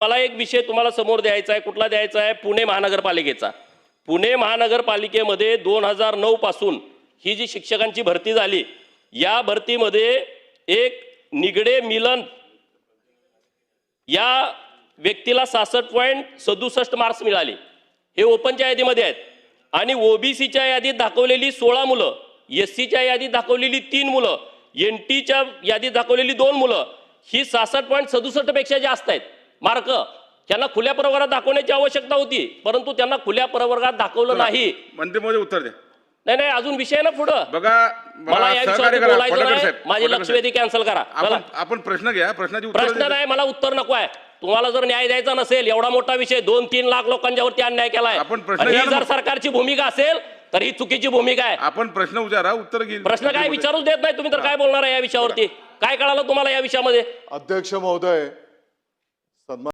मला एक विषय तुम्हाला समोर द्यायचा आहे कुठला द्यायचा आहे? पुणे महानगरपालिकेचा. पुणे महानगरपालिकेमध्ये दोन हजार नऊ पासून ही जी शिक्षकांची भरती झाली या भरतीमध्ये एक निगडे मिलन या व्यक्तीला सहासष्ट पॉईंट सदुसष्ट मार्क्स मिळाले. हे ओपनच्या यादीमध्ये आहेत. आणि ओबीसीच्या यादीत दाखवलेली सोळा मुलं एस सीच्या यादीत दाखवलेली तीन मुलं एन टीच्या यादीत दाखवलेली दोन मुलं ही सहासष्ट पॉईंट सदुसष्टपेक्षा जास्त आहेत. मार्क. त्यांना खुल्या प्रवर्गात दाखवण्याची आवश्यकता होती परंतु त्यांना खुल्या प्रवर्गात दाखवलं नाही. मंत्री महोदय उत्तर द्या. नाही नाही अजून विषय ना पुढं. बघा मला या विषयावर बोलायचं नाही. माझी लक्षवेधी कॅन्सल करा. चला. आपण प्रश्न घ्या प्रश्नाची उत्तर प्रश्न नाही मला उत्तर नको आहे. तुम्हाला जर न्याय द्यायचा नसेल एवढा मोठा विषय दोन तीन लाख लोकांच्यावरती अन्याय केलाय. आपण प्रश्न ही जर. सरकारची भूमिका असेल तर ही चुकीची भूमिका आहे. आपण प्रश्न विचारा उत्तर घेईल. प्रश्न काय विचारूच देत नाही तुम्ही तर काय बोलणार आहे या विषयावरती? काय कळालं तुम्हाला या विषयामध्ये? अध्यक्ष महोदय sanma